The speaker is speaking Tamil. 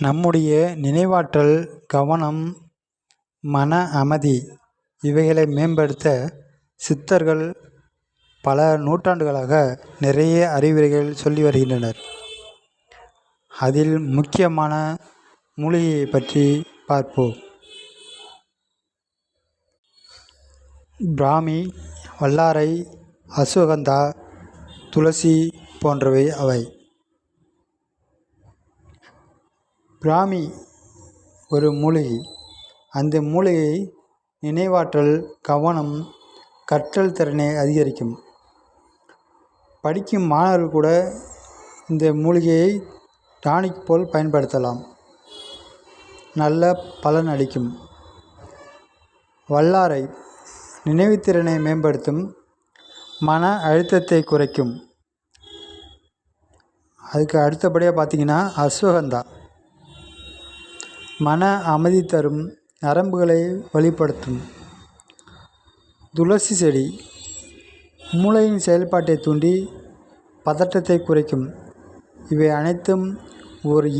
நம்முடைய நினைவாற்றல் கவனம் மன அமைதி இவைகளை மேம்படுத்த சித்தர்கள் பல நூற்றாண்டுகளாக நிறைய அறிவுரைகள் சொல்லி வருகின்றனர். அதில் முக்கியமான மூலிகையை பற்றி பார்ப்போம். பிராமி வல்லாரை அஸ்வகந்தா துளசி போன்றவை அவை. பிராமி ஒரு மூலிகை அந்த மூலிகை நினைவாற்றல் கவனம் கற்றல் திறனை அதிகரிக்கும். படிக்கும் மாணவர்கள் கூட இந்த மூலிகையை டானிக் போல் பயன்படுத்தலாம். நல்ல பலன் அளிக்கும். வல்லாரை நினைவுத்திறனை மேம்படுத்தும். மன அழுத்தத்தை குறைக்கும். அதுக்கு அடுத்தபடியாக பார்த்தீங்கன்னா அஸ்வகந்தா. மன அமைதி தரும் நரம்புகளை வலுப்படுத்தும் துளசி செடி மூளையின் செயல்பாட்டை தூண்டி பதட்டத்தை குறைக்கும். இவை அனைத்தும் ஒரு